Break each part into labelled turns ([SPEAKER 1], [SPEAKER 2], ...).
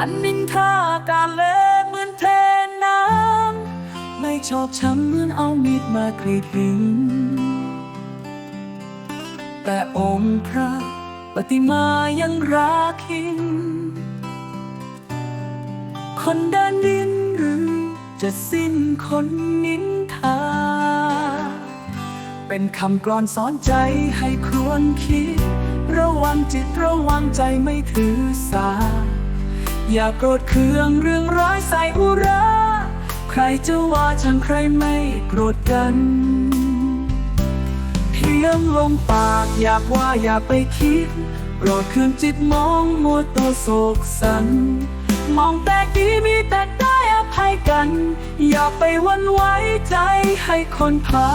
[SPEAKER 1] อันนินทาการเลเหมือนเทน้ำไม่ชอบช้ำเหมือนเอามีดมากรีดหินแต่องค์พระปฏิมายังรักหิน คนเดินดินหรือจะสิ้นคนนินทา เป็นคำกรอนสอนใจให้ควรคิด ระวังจิตระวังใจไม่ถือสา อย่าโกรธเคืองเรื่องร้ายใส่อุรา ใครจะว่าช่างใครไม่โกรธกันเพียงลงปากอยากว่าอย่าไปคิดโกรธเคืองจิตมองมัวตัวโศกสัน มองแต่ดีมีแต่ได้อภัยกัน อย่าไปวันไว้ใจให้คนผ่า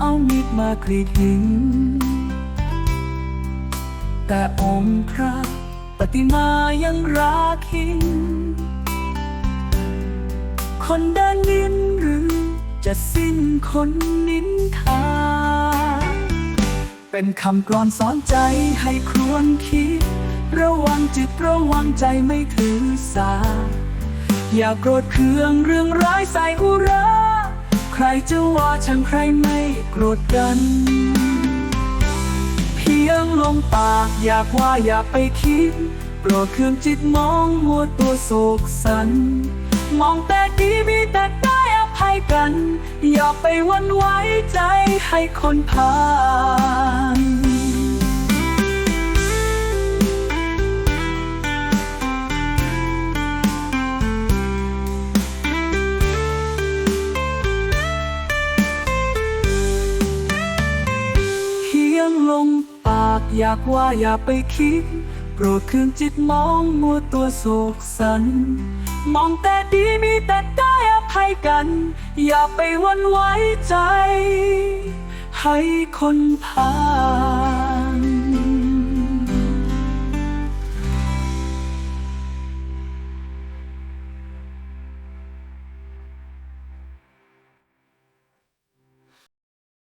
[SPEAKER 1] เอามีดมากรีดหิน แต่องค์พระปฏิมายังรักหิน คนเดินดินหรือจะสิ้นคนนินทา เป็นคำกรอนสอนใจให้ครวนคิด ระวังจิตระวังใจไม่ถือสา อย่าโกรธเคืองเรื่องร้ายใส่อุรา จะว่าช่างใครไม่โกรธกัน เพียงลงปากอยากว่าอย่าไปคิดโปรดเคืองจิตมองมัวตัวโศกสัน มองแต่ดีมีแต่ได้อภัยกัน อย่าไปวันไหว้ใจให้คนผ่าน อยากว่าอย่าไปคิด โปรดคืนจิตมองมัวตัวโศกสัน มองแต่ดีมีแต่ได้อภัยกัน อย่าไปวันไว้ใจ ให้คนผ่าน